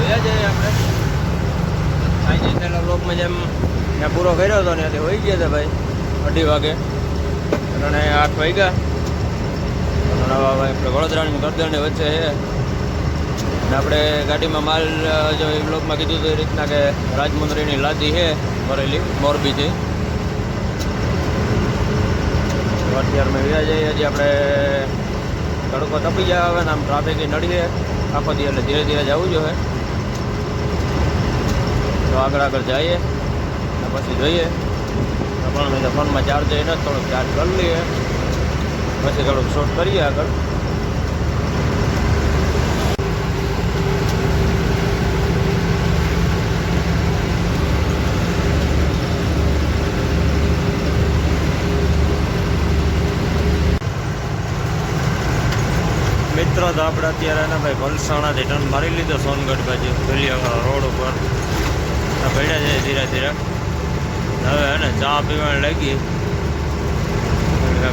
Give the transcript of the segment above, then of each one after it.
વ્યા આપણે. પહેલા બ્લોકમાં જેમ ત્યાં પૂરો કર્યો હતો ત્યાંથી હોઈ ગયા હતા ભાઈ, અઢી વાગે. અને આઠ વાગ્યા. આપણે વડોદરાની ગરદરની વચ્ચે છે. અને આપણે ગાડીમાં માલ જો એ બ્લોકમાં કીધું હતું એ રીતના કે રાજમુંદરીની લાદી છે, ભરેલી મોરબીથી તો અત્યારે મેં વ્યા જઈએ, હજી આપણે તડકો તપી જાય હવે ને આમ ટ્રાફિક નડીએ. આખો દી એટલે ધીરે ધીરે જવું જોઈએ. તો આગળ આગળ જઈએ અને પછી જોઈએ. પણ મેં ફોનમાં ચાર્જ નથી, થોડુંક ચાર્જ કરી લઈએ. પછી થોડુંક શોર્ટ કરીએ આગળ. મિત્રો તો આપણે અત્યારે એના ભાઈ ભલસાણાથી ટર્ન મારી લીધો સોનગઢ બાજુ. દલિયાવાળા રોડ ઉપર. પડ્યા છે ધીરે ધીરે. હવે એને ચા પીવાની લાગી.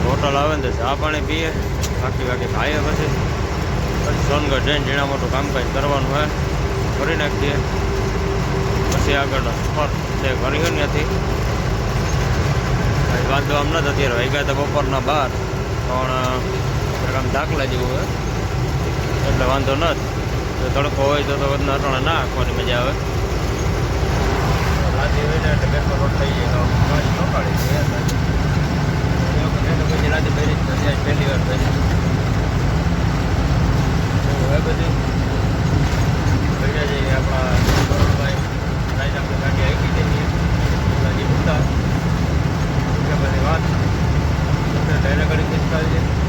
હોટલ આવે ને તો ચા પાણી પીએ. બાકી બાકી ખાઈએ પછી. પછી સોનગઢ જઈને ઝીણા મોટું કામકાજ કરવાનું હોય. કરી નાખીએ. પછી આગળનો સફર તે કર્યો નથી વાંધો આમ નથી અત્યારે. વાગ્યા તો બપોરના બાર. પણ આમ દાખલા જેવું હોય. એટલે વાંધો ન જો. તડકો હોય તો તો વધના અટાણા ના આંખવાની મજા આવે. રાતે હોય ને એટલે પેપર રોડ થઈ જાય. તો ગાડી તો પછી રાતે પહેરી જ પહેલી વાર પહેરી. હવે બધી. ભેગા જઈએ આપણા લાઈને આપણે ગાડી આવી દઈએ. લાદી મૂકતા બધી વાત. ડાયરેક્ટ ગાડી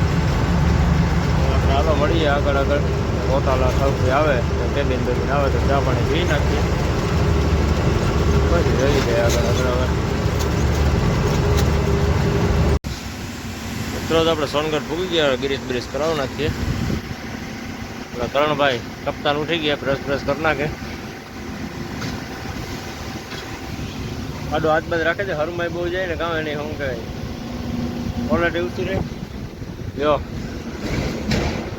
હાલો મળીએ આગળ આગળ. હોટાલા સૌથી આવે તો કેબિન બેબિન આવે તો ચા પાણી પી નાખીએ. પછી જઈ જાય આગળ આગળ. હવે મિત્રો, તો આપણે સોનગઢ પૂગી ગયા ગિરીશ બ્રિશ કરાવી નાખીએ. એટલે કરણભાઈ કપ્તાન ઉઠી ગયા બ્રશ બ્રશ કરી નાખે. આડો હાથ બાદ રાખે છે, હરમાઈ બહુ જાય ને કામ એની શું કહેવાય? ક્વોલિટી ઊંચી રહે. જો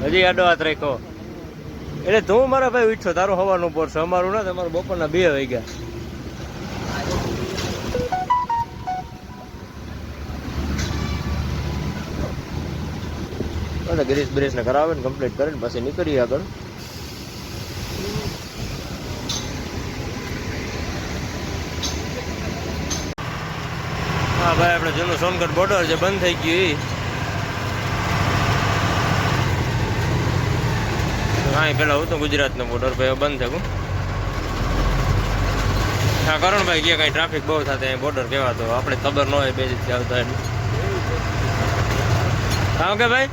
હજી આડો હાથ રાખ્યો એટલે તું મારા ભાઈ ઉઠ્યો, તારું હવાનું પોર છે અમારું ના તમારું બપોરના બે વાગ્યા. અને ગ્રીસ બ્રીસ ને કરાવે ને કમ્પ્લીટ કરીને પછી નીકળીએ આગળ. હા, ભાઈ, આપણે જૂનું સોનગઢ બોર્ડર જે બંધ થઈ ગયું ઈ. હા પેલા હતું ગુજરાતનો બોર્ડર બંધ થયું. હા કરણભાઈ ગયા કઈ ટ્રાફિક બહુ થતા અહીં બોર્ડર કહેવાતો આપણે ખબર ન હોય બે રીતે આવતા હા કે ભાઈ.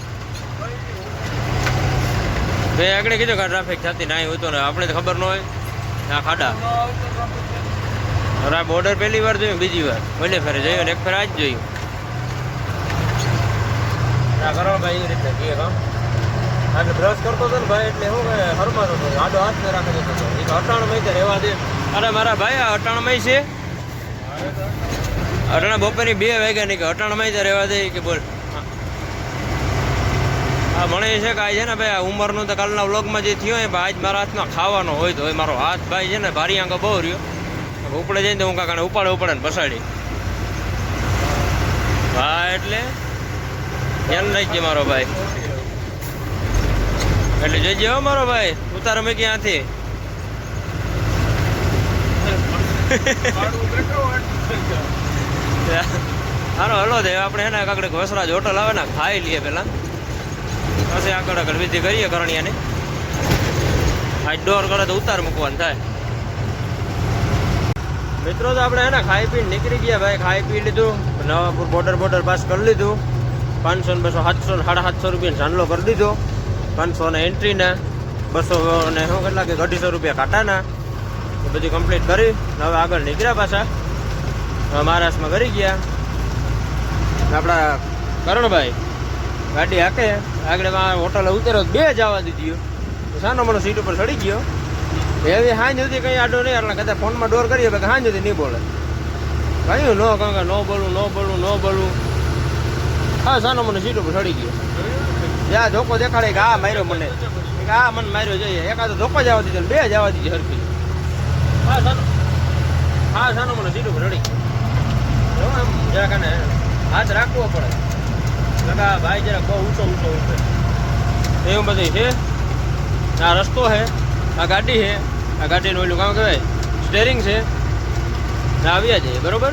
ભાઈ, આગળ કીધું કે ટ્રાફિક થતી ના હોતો ને આપણે તો ખબર ન હોય. ના ખાડા. આ બોર્ડર પહેલી વાર જોયું, બીજી વાર. ઓલે ફેરે જોયું ને એક ફેર આજ જોયું. હા કરો ભાઈ એ રીતે કહીએ એટલે બ્રશ કરતો હતો ને ભાઈ, એટલે કે હરમાતો હતો. આડો હાથ ને રાખી દેતો હતો એ તો રહેવા દે. અરે મારા ભાઈ, આ અટાણમય છે? અટાણા બપોરની બે વાગ્યા નહીં કે અટાણમય તો રહેવા દે કે બોલ. હા મને એ છે કે આ છે ને ભાઈ ઉંમરનું તો કાલના વ્લોગમાં જે થયો હોય ભાઈ, આજ મારા હાથમાં ખાવાનો હોય તો મારો હાથ ભાઈ છે ને ભારી આંગો બહુ રહ્યો. ઉપડે જઈને તો હું કાકાને ઉપાડે ઉપાડે ને પસાડી હા, એટલે? ધ્યાન રાખજે મારો ભાઈ. એટલે જઈ હો મારો ભાઈ. ઉતાર અમે ક્યાંથી? હાલો, હલો દે આપણે એના કાકડે વસરાજ હોટલ આવે ને, ખાઈ લઈએ પેલા પછી આગળ આગળ વિધિ કરીએ કરણિયાની. આ ડોર કરે તો ઉતાર મૂકવાનું થાય. મિત્રો, તો આપણે એના ખાઈ પીને નીકળી ગયા ભાઈ. ખાઈ પી લીધું નવાપુર બોર્ડર બોર્ડર પાસ કરી લીધું. પાંચસો ને બસો, સાતસો સાડા સાતસો રૂપિયા ચાંદલો કરી દીધો. પાંચસો ને એન્ટ્રીના બસો ને શું કેટલા કે, અઢીસો રૂપિયા કાટાના. એ બધું કમ્પ્લીટ કરી હવે આગળ નીકળ્યા પાછા. મહારાષ્ટ્રમાં કરી ગયા. આપણા કરણભાઈ ગાડી હાકે. આગળ હોટલે ઉતર્યો, બે જવા દીધી સાનો મને સીટ ઉપર ચડી ગયો. એવી હાંજ સુધી કંઈ આડો નહીં એટલે કદાચ ફોનમાં ડોર કરીએ કે હાંજ સુધી નહીં બોલે. કહ્યું ન કહું કે ન બોલું ન બોલું ન બોલું. હા સાનો મને સીટ ઉપર ચડી ગયો. જ્યાં ધોકો દેખાડે કે આ માર્યો મને. આ મને માર્યો જોઈએ. એકાદો ધોકો જવા દીધો ને બે જવા દીધી હરખી. હા સાનો હા સાનો મને દીધું રડી. જરા કને જો હાથ રાખવો પડે. લગા ભાઈ જરા બહુ ઊંચો ઊંચો ઊંચો એવું બધું છે? આ રસ્તો છે આ ગાડી છે આ ગાડીનું ઓલું કામ કહેવાય સ્ટેરિંગ છે. ને આવ્યા જઈએ બરોબર?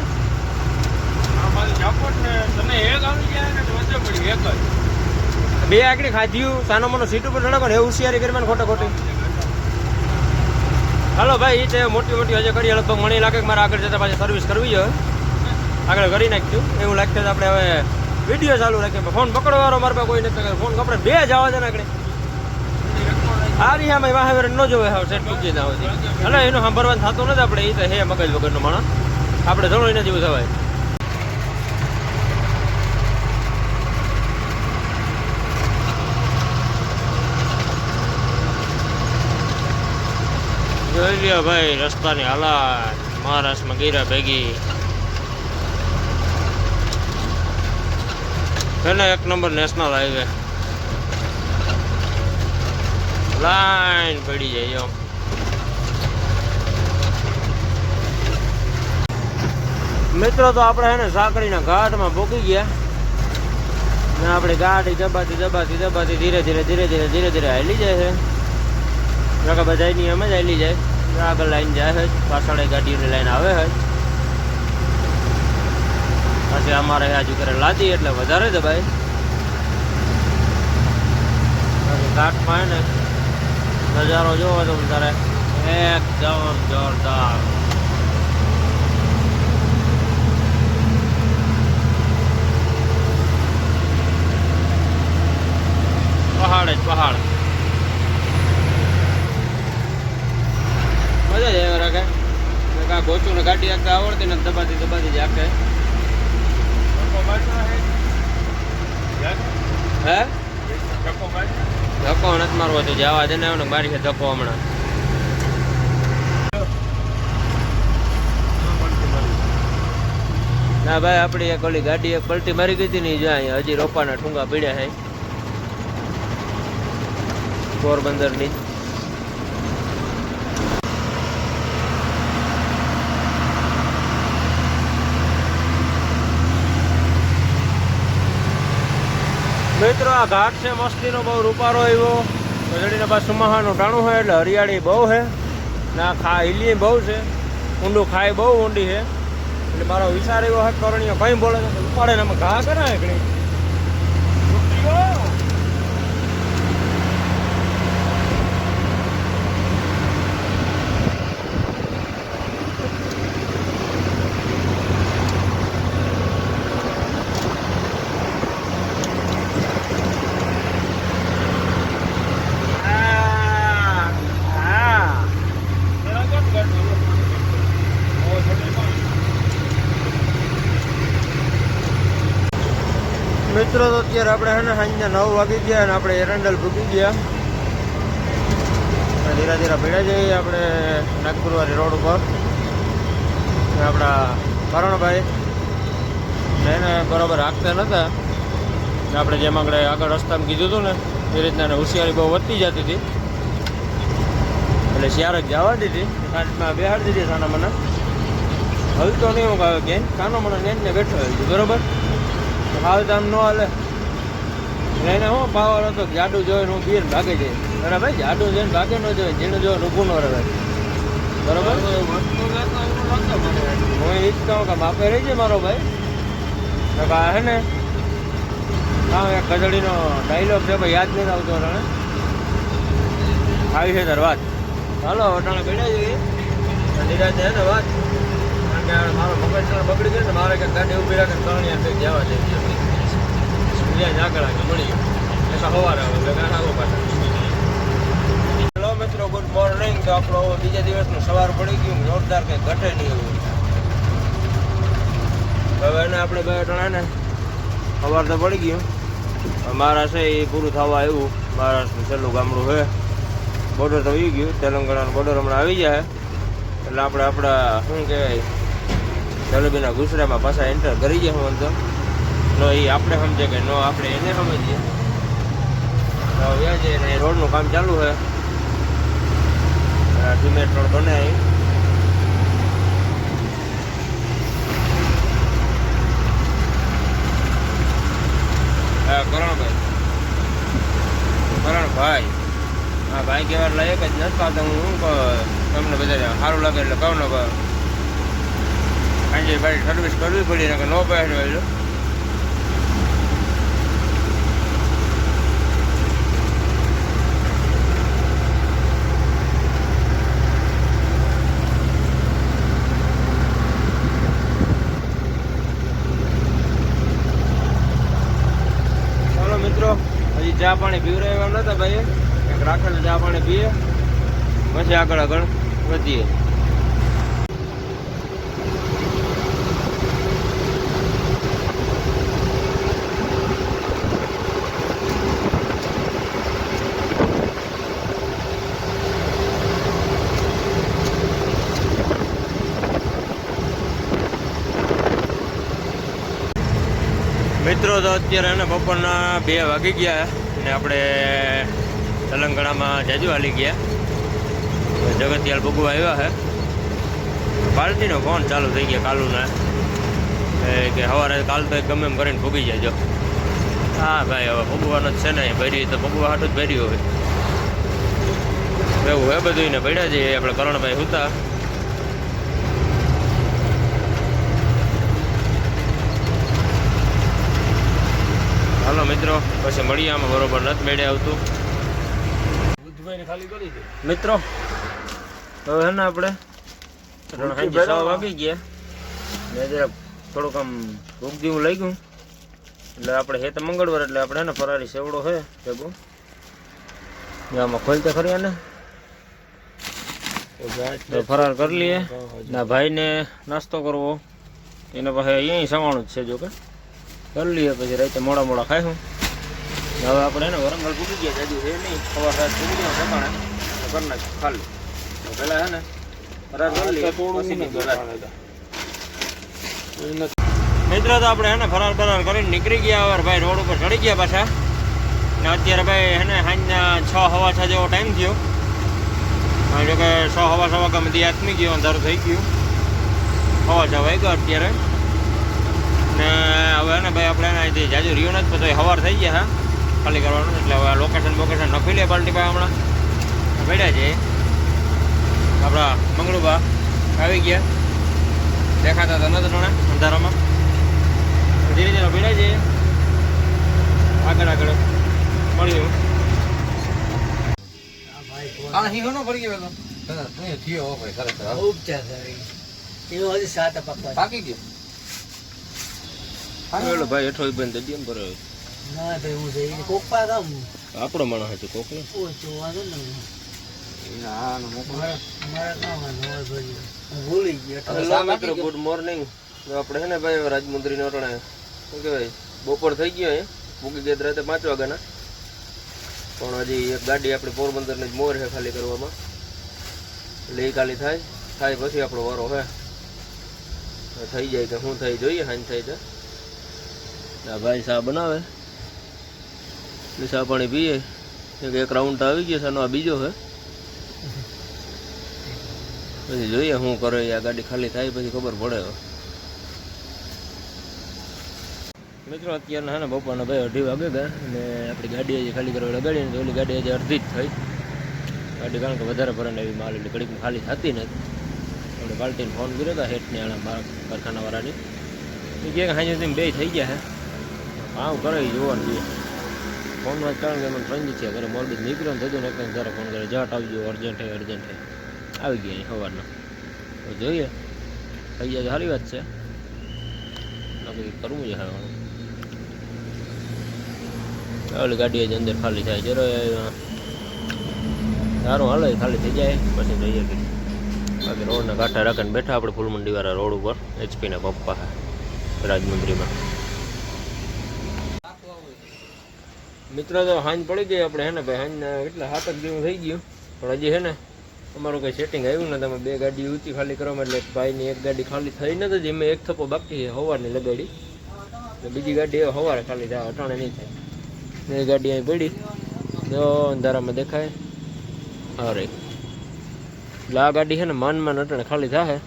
બે આકડી ખાધ્યું, સાનો મનો સીટ ઉપર ચડો ને એ હોશિયારી કરી મને ખોટે ખોટી. હાલો ભાઈ એ મોટી મોટી હજે કરીએ લગભગ મને લાગે કે મારે આગળ જતા પાછી સર્વિસ કરવી જોઈએ આગળ કરી નાખ્યું. એવું લાગતું આપણે હવે વીડિયો ચાલુ રાખીએ. ફોન પકડવાનો મારા પાસે કોઈ નથી. ફોન કપડે બે જ આવે છે ને આગળ. આ હા વાહે વેરે ન જોવે હવે, સેટ મૂકી ના હોય એટલે એનું સાંભળવાનું થતું નથી આપણે. એ તો હે મગજ વગરનો માણસ. આપણે જણો એને જેવું લ્યો ભાઈ, રસ્તાની હાલાત, મહારાષ્ટ્રમાં ગીરા ભેગી. એને એક નંબર નેશનલ હાઈવે લાઈન પડી જાય એમ. મિત્રો, તો આપણે એને સાંકળીના ઘાટમાં ભૂકી ગયા. ને આપણે ગાડી દબાતી દબાતી દબાતી ધીરે ધીરે ધીરે ધીરે ધીરે ધીરે હાલી જાય છે. બધા એની એમ જ હાલી જાય. આગળ લાઈન જાય છે. પાછળ ગાડીઓની લાઈન આવે છે. પછી અમારે હજુ કરે લાદી એટલે વધારે દબાય. બાકી ઘાટમાં ને નજારો જોવો તો તારે એકદમ જોરદાર. પહાડ જ પહાડ. મજા જ આવે રાખે. કાં ગોચું ને ગાડી આખે આવડતી ને દબાતી દબાતી જ આખે હે? ધક્કો નથી મારવો તો જવા દે ને મારી છે ધક્કો હમણાં. ના ભાઈ, આપણી એક ઓલી ગાડી એક પલટી મારી ગઈ હતી ને અહીંયા હજી રોપાના ઠુંગા પીડ્યા છે. પોરબંદરની. મિત્રો, આ ઘાટ છે, મસ્તીનો બહુ રૂપારો આવ્યો. ગજડીના પાસે સુમાહાનું ટાણું હોય એટલે હરિયાળી બહુ છે. ને આ ખા હિલી બહુ છે. ઊંડું ખાઈ બહુ ઊંડી છે. એટલે મારો વિચાર એવો હક કરણીઓ કંઈ બોલે ઉપાડે ને અમે ઘા કરે ઘણી આ આ મિત્રો તો અત્યારે આપણે છે ને સાંજના નવ વાગી ગયા અને આપણે એરંડલ ભૂકી ગયા. ધીરે ધીરે ભેળા જઈએ આપણે નાગપુરવાળી રોડ ઉપર. આપણા કરણભાઈ ને એને બરાબર હાંકતા નહોતા આપણે જેમ આગળ આગળ રસ્તામાં કીધું હતું ને, એ રીતના હોશિયારી બહુ વધતી જતી હતી. એટલે શિયારક જવા દીધી. કાંટમાં બેહાડી દીધી સાના મને. હલતો નહીં હું આવે કે કાનો મને નેટ ને બેઠો બરોબર? હાલ તો આમ ન હાલે. એને હું પાવર હતો કે જાડું જોઈને હું બીર ભાગે જાય બરાબર? જાડું જોઈને ભાગે ન જોઈએ જેનું જોઈને ઊભું ન રહે. બરાબર? હું એ જ કહું કે માપે રહી છે મારો ભાઈ. કે આ હે ને હા એક ગજડીનો ડાયલોગ છે ભાઈ યાદ નથી આવતો રણે. આવી છે તાર વાત. હાલો અટાણે બેઠા જઈએ નિરાશ હે ને વાત. કારણ કે મારો મગજ બગડી ગયો ને મારે કંઈક ગાડી ઊભી રાખે ત્રણ જવા જઈએ ત્યાં જ આગળ આગળ મળી એટલે સવારે આવે એટલે આગળ પાછા હેલો મિત્રો, ગુડ મોર્નિંગ. તો આપણો બીજા દિવસનું સવાર પડી ગયું. જોરદાર કંઈ ઘટે નહીં એવું. હવે એને આપણે બે ટણા ને સવાર તો પડી ગયું. મારા છે એ પૂરું થવા આવ્યું. મહારાષ્ટ્રનું છેલ્લું ગામડું છે. બોર્ડર તો આવી ગયું. તેલંગાણાનું બોર્ડર હમણાં આવી જાય. એટલે આપણે આપણા, શું કહેવાય, જલેબીના ગુસરામાં પાછા એન્ટર કરી જાય હું અંદર. નો એ આપણે સમજે કે નો આપણે એને સમજીએ. તો વ્યા છે રોડનું કામ ચાલુ છે. સિમેન્ટ રોડ બને અહીં હા કરણભાઈ કરણભાઈ હા, ભાઈ કહેવા લાયક જ નથી પાછા હું તમને બધા સારું લાગે એટલે કહું ને ભાઈ સર્વિસ કરવી પડી ને કે નો પહેર્યો એટલે ચાલો મિત્રો હજી ચા પાણી પીવડાવ્યા એમ નતા ભાઈ એક રાખેલ ચા પાણી પીએ. પછી આગળ આગળ વધીએ. મિત્રો, તો અત્યારે એને બપોરના બે વાગી ગયા. ને આપણે તેલંગાણામાં જાજુ હાલી ગયા. જગતિયાલ ભગવા આવ્યા છે પાર્ટીનો ફોન ચાલુ થઈ ગયા કાલુના. કે સવારે કાલ તો ગમે એમ કરીને ભૂગી જાજો હા ભાઈ, હવે ભગવાનો જ છે ને ભરી તો ભગવા હાટું જ ભર્યું હોય. એવું હે બધું ને પડ્યા જઈએ. આપણે કરણભાઈ હતા. હાલો મિત્રો પછી મળીએ આમાં બરોબર નથી મેળે આવતું. મિત્રો હવે હે ને આપણે સાંજે છ વાગી ગયા. ને જરાક થોડુંક આમ ભૂખ જેવું લઈ ગયું એટલે આપણે હે તો મંગળવાર એટલે આપણે ને ફરારી સેવડો છે ભેગું. આમાં ખોલતે ખરી ને ફરાર કરી લઈએ. ના ભાઈને નાસ્તો કરવો. એના પાસે અહીંયા સવાણું જ છે જો કે. કરી લઈએ પછી રાતે મોડા મોડા ખાઈશું. હવે આપણે એને વરંગલ પૂકી ગયા જાજુ છે નહીં. સવાર રાત પૂકી ગયા સકાણે કરી નાખ્યું ખાલી. પેલા હે ને, રાત કરી લઈએ, પછી મિત્રો, તો આપણે હે ફરાર ફરાર કરીને નીકળી ગયા, હવે ભાઈ રોડ ઉપર ચડી ગયા પાછા. ને અત્યારે ભાઈ હેને સાંજના છ, હવા છ જેવો ટાઈમ થયો. જો કે છ, હવા સવા ગમે બધી આત્મી ગયો, અંધારું થઈ ગયું. હવા છ વાગ્યો અત્યારે. ને હવે ને ભાઈ આપણે એને અહીંથી જાજુ રહ્યું નથી પછી સવાર થઈ ગયા હા. ખાલી કરવાનું એટલે હવે લોકેશન બોકેશન નખી લે પાલટી ભાઈ હમણાં. પડ્યા છે. આપણા મંગળુબા આવી ગયા. દેખાતા હતા નથી ઘણા અંધારામાં. ધીરે ધીરે પડ્યા છે. આગળ આગળ. મળ્યું હા. હિંગો પડી ગયો તો નહીં થયો ભાઈ ખરેખર. ઉપચાર એનો હજી સાત પાકી ગયો? ઓલો ભાઈ હેઠો ના ગામ આપણો માણસ હતો કોક ને? ને હા મોકલો મારા ભૂલી ગયો મિત્રો ગુડ મોર્નિંગ. આપણે હે ને ભાઈ હવે રાજમંત્રી નોટણે શું કહેવાય બપોર થઈ ગયો હે. મૂકી ગયા રાતે પાંચ વાગ્યાના. પણ હજી એક ગાડી આપણી પોરબંદરની જ મોર છે ખાલી કરવામાં. એટલે એ ખાલી થાય. થાય પછી આપણો વારો હે. થઈ જાય કે શું થાય જોઈએ હાન થાય છે. આ ભાઈ ચા બનાવે. એટલે ચા પાણી પીએ. એક રાઉન્ડ આવી ગયો છે આ બીજો છે. પછી જોઈએ શું કરે, આ ગાડી ખાલી થાય પછી ખબર પડે. મિત્રો, અત્યારના હા ને બપોરના ભાઈ અઢી વાગે ગયા અને આપણી ગાડી હજી ખાલી કરવા લગાડી ને ઓલી ગાડી હજી અડધી જ થઈ. ગાડી કારણ કે વધારે ભરાને એવી માલ એટલે ઘડીકમાં ખાલી થતી નથી. આપણે બાલ્ટીને ફોન કર્યો હતા હેઠની આણા કારખાનાવાળાની. એ કે હાજર બે થઈ ગયા હે હા કરે જોવાનું જોઈએ ફોનમાં જ કે મને ફ્રેન્ડ છે ઘરે મોરબી નીકળ્યો ને થતું ને એક જરા ફોન કરે. જટ આવજો અર્જન્ટ હે અર્જન્ટ હે આવી ગયા સવારના. તો જોઈએ. થઈ જાય સારી વાત છે. નક્કી કરવું છે ખાવાનું ઓલી ગાડી હજી અંદર ખાલી થાય. જરા, સારું હાલે, ખાલી થઈ જાય. પછી જઈએ કે બાકી રોડના કાંઠા રાખીને બેઠા આપણે ફૂલમંડીવાળા રોડ ઉપર. એચપીના પપ્પા, રાજમંદરીમાં. મિત્રો તો હાંજ પડી ગઈ આપણે હે ને ભાઈ હાંજ કેટલા સાત જ દિવસ થઈ ગયું. પણ હજી હે ને અમારું કંઈ સેટિંગ આવ્યું ને તમે બે ગાડી ઊંચી ખાલી કરવામાં એટલે ભાઈની એક ગાડી ખાલી થઈ નથી એમાં એક થપ્પો બાકી છે હવારની લગાડી. ને બીજી ગાડી હવારે ખાલી થાય અટાણે નહીં થાય. એ ગાડી અહીં પડી. જો અંધારામાં દેખાય. હા રે એટલે આ ગાડી છે ને માન માન અટાણે ખાલી થાય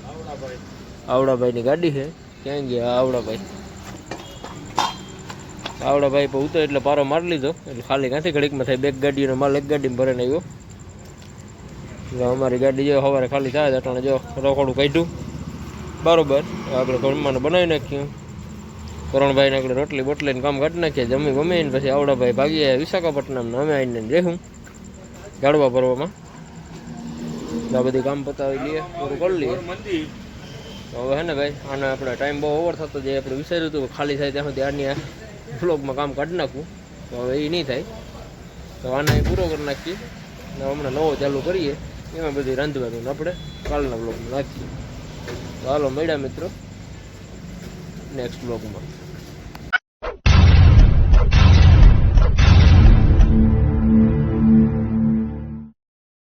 આવડાભાઈની ગાડી છે ક્યાં ગયા? આવડાભાઈ. આવડાભાઈ પર ઉતર એટલે પારો મારી લીધો. એટલે ખાલી ક્યાંથી ઘડીકમાં થાય બે ગાડીનો માલ એક ગાડીમાં ભરીને આવ્યો. એટલે અમારી ગાડી જો સવારે ખાલી થાય અટાણે જો રોકડું કાઢ્યું. બરોબર. આપણે ઘરમાં બનાવી નાખ્યું. કરણભાઈને આપણે રોટલી બોટલીને કામ કાઢી નાખીએ જમી ગમીને પછી આવડાભાઈ ભાગીએ વિશાખાપટ્ટનમ અમે આવીને રહેવું ગાડવા ભરવામાં. આ બધી કામ પતાવી લઈએ, પૂરું કરી લઈએ. હવે હે ને ભાઈ, આને આપણે ટાઈમ બહુ ઓવર થતો જે આપણે વિચાર્યું હતું ખાલી થાય ત્યાં સુધી આની બ્લોગમાં કામ કાઢી નાખવું તો હવે એ નહીં થાય. તો આને પૂરો કરી નાખીએ. હમણાં નવો ચાલુ કરીએ. એમાં બધી રાંધવાનું આપણે કાલના બ્લોગમાં નાખીએ તો હાલો મળ્યા મિત્રો. નેક્સ્ટ બ્લોગમાં